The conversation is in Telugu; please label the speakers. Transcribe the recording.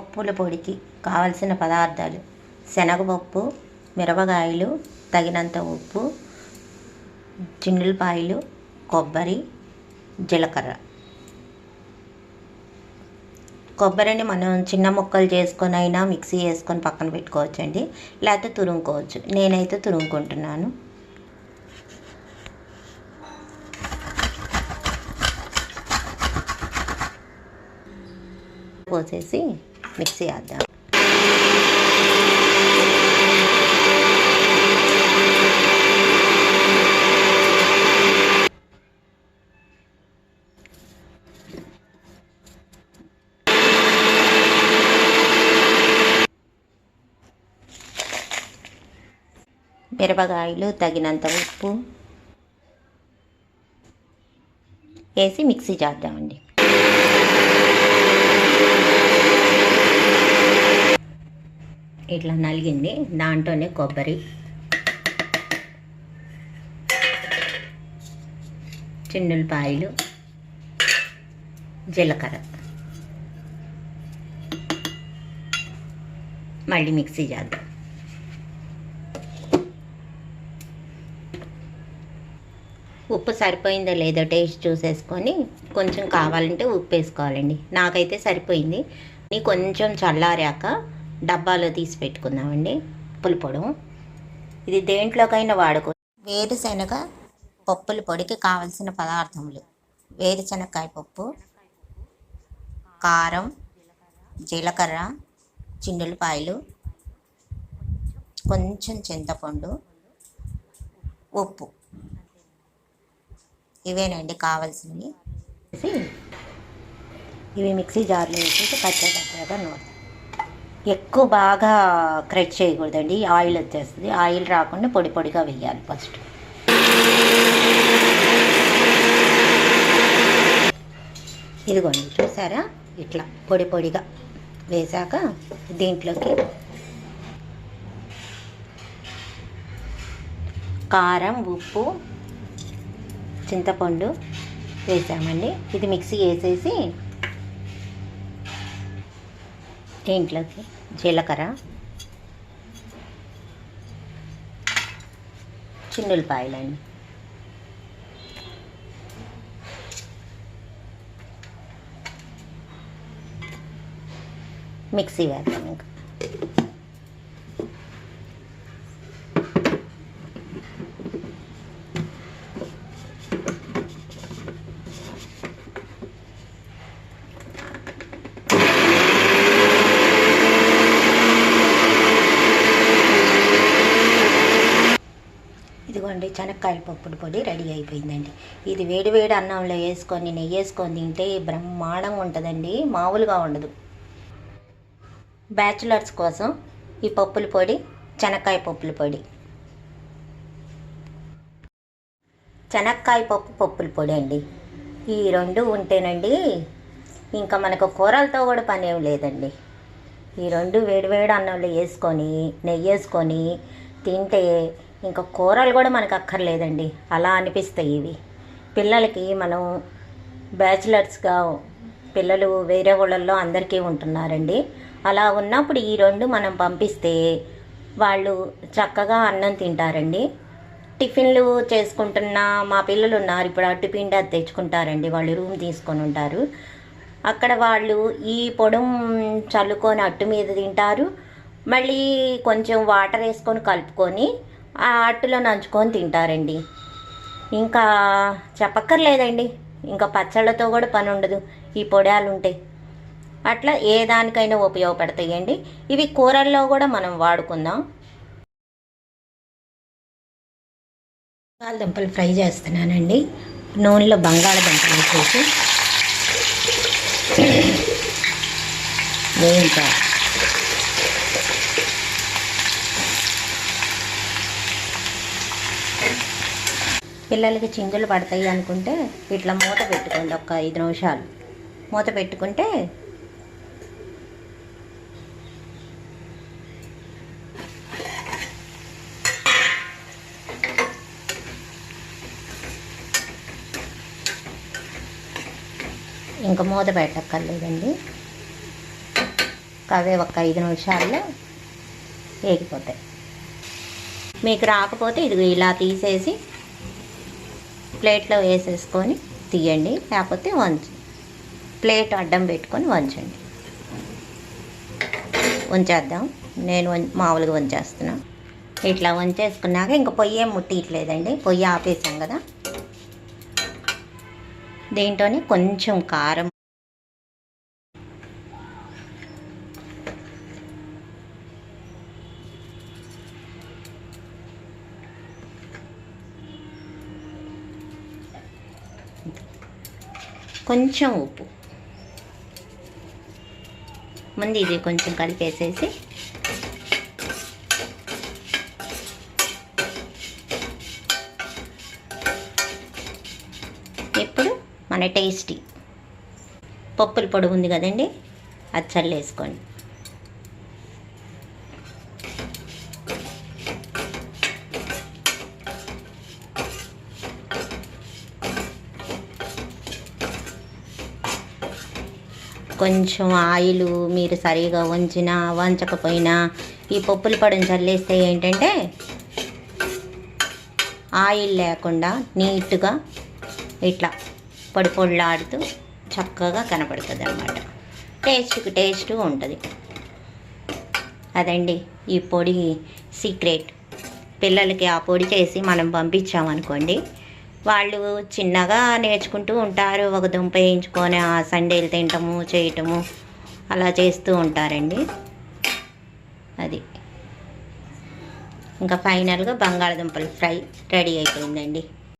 Speaker 1: పప్పుల పొడికి కావలసిన పదార్థాలు శనగపప్పు మిరపకాయలు తగినంత ఉప్పు చిన్నులపాయలు కొబ్బరి జీలకర్ర. కొబ్బరిని మనం చిన్న ముక్కలు చేసుకొని అయినా మిక్సీ వేసుకొని పక్కన పెట్టుకోవచ్చండి. లేకపోతే తురుముకోవచ్చు. నేనైతే తురుముకుంటున్నాను. పోసేసి మిక్సీ వేద్దాం. మిరపకాయలు తగినంత ఉప్పు వేసి మిక్సీ చేద్దామండి. ఇట్లా నలిగింది. దాంట్లోనే కొబ్బరి. చిన్నులపాయలు జీలకర్ర. మళ్ళీ మిక్సీ చేద్దాం. ఉప్పు సరిపోయిందో లేదో టేస్ట్ చూసేసుకొని కొంచెం కావాలంటే ఉప్పు వేసుకోవాలండి. నాకైతే సరిపోయింది. నీ కొంచెం చల్లారాక డబ్బాలో తీసి పెట్టుకుందామండి పులిపొడం ఇది దేంట్లోకైనా వాడుకో వేరుశనగ పప్పుల పొడికి కావలసిన పదార్థములు. వేరుశనగకాయ పప్పు కారం జీలకర్ర చిండులపాయలు కొంచెం చింతపండు ఉప్పు. ఇవేనండి కావాల్సినవి. ఇవి మిక్సీ జార్లో వేసేసి కచ్చా నూనె ఎక్కువ బాగా క్రష్ చేయకూడదండి. ఆయిల్ వచ్చేస్తుంది. ఆయిల్ రాకుండా పొడి పొడిగా వేయాలి ఫస్ట్. ఇదిగోండి చూసారా? ఇట్లా పొడి పొడిగా వేసాక దీంట్లోకి కారం ఉప్పు చింతపండు వేసామండి. ఇది మిక్సీ వేసేసి దీంట్లోకి జీలకర్ర చిన్నులపాయలండి. మిక్సీ వేద్దాం ఇంకా ఇదిగోండి శనక్కాయల పప్పుడు పొడి రెడీ అయిపోయిందండి. ఇది వేడి వేడి అన్నంలో వేసుకొని నెయ్యి వేసుకొని తింటే బ్రహ్మాండంగా ఉంటుందండి. మామూలుగా ఉండదు. బ్యాచులర్స్ కోసం ఈ పప్పుల పొడి శనక్కాయ పప్పుల పొడి. శనక్కాయ పప్పు పప్పుల పొడి అండి. ఈ రెండు ఉంటేనండి ఇంకా మనకు కూరలతో కూడా పని ఏం లేదండి. ఈ రెండు వేడివేడి అన్నంలో వేసుకొని నెయ్యి వేసుకొని తింటే ఇంకా కూరలు కూడా మనకు అక్కర్లేదండి. అలా అనిపిస్తాయి ఇవి. పిల్లలకి మనం బ్యాచిలర్స్గా పిల్లలు వేరే ఊళ్ళల్లో అందరికీ ఉంటున్నారండి. అలా ఉన్నప్పుడు ఈ రెండు మనం పంపిస్తే వాళ్ళు చక్కగా అన్నం తింటారండి. టిఫిన్లు చేసుకుంటున్న మా పిల్లలు ఉన్నారు. ఇప్పుడు అట్టు పిండి అది తెచ్చుకుంటారండి. వాళ్ళు రూమ్ తీసుకొని ఉంటారు. అక్కడ వాళ్ళు ఈ పొడం చల్లుకొని అట్టు మీద తింటారు. మళ్ళీ కొంచెం వాటర్ వేసుకొని కలుపుకొని ఆ అట్టులో నంచుకొని తింటారండి. ఇంకా చెప్పక్కర్లేదండి. ఇంకా పచ్చళ్ళతో కూడా పని ఉండదు ఈ పొడాలు ఉంటాయి అట్లా ఏ దానికైనా ఉపయోగపడతాయండి. ఇవి కూరల్లో కూడా మనం వాడుకుందాం. బంగాళదుంపలు ఫ్రై చేస్తున్నానండి. నూనెలో బంగాళదుంపలు వేసేసి వేయించాలి. పిల్లలకి చింగులు పడతాయి అనుకుంటే ఇట్లా మూత పెట్టుకోండి ఒక ఐదు నిమిషాలు. మూత పెట్టుకుంటే ఇంకా మూత పెట్టక్కర్లేదండి. అవే ఒక ఐదు నిమిషాల్లో వేగిపోతాయి మీకు రాకపోతే ఇది ఇలా తీసేసి ప్లేట్లో వేసేసుకొని తీయండి లేకపోతే వంచు ప్లేట్ అడ్డం పెట్టుకొని వంచండి. వంచేద్దాం. నేను వం- మామూలుగా వంచేస్తున్నా. ఇట్లా వంచేసుకున్నాక ఇంకా పొయ్యి ఏం ముట్టియట్లేదండి. పొయ్యి ఆపేసాం కదా. దీంట్లోనే కొంచెం కారం కొంచెం ఉప్పు. ముందు ఇది కొంచెం కలిపేసేసి ఇప్పుడు మన టేస్టీ పప్పుల పొడి ఉంది కదండి అది చల్లేసుకోండి. కొంచెం ఆయిల్ మీరు సరిగా వంచినా వంచకపోయినా ఈ పప్పుల పొడిని చల్లేస్తే ఏంటంటే ఆయిల్ లేకుండా నీట్గా ఇట్లా పొడి పొడిలాడుతూ చక్కగా కనపడుతుంది అనమాట టేస్ట్కి టేస్ట్ ఉంటుంది. అదండి ఈ పొడి సీక్రెట్. పిల్లలకి ఆ పొడి చేసి మనం పంపించామనుకోండి వాళ్ళు చిన్నగా నేర్చుకుంటూ ఉంటారు. ఒక దుంప వేయించుకొని ఆ సండేలు తినటము చేయటము అలా చేస్తూ ఉంటారండి. అది. ఇంకా ఫైనల్గా బంగాళదుంపలు ఫ్రై రెడీ అయిపోయిందండి.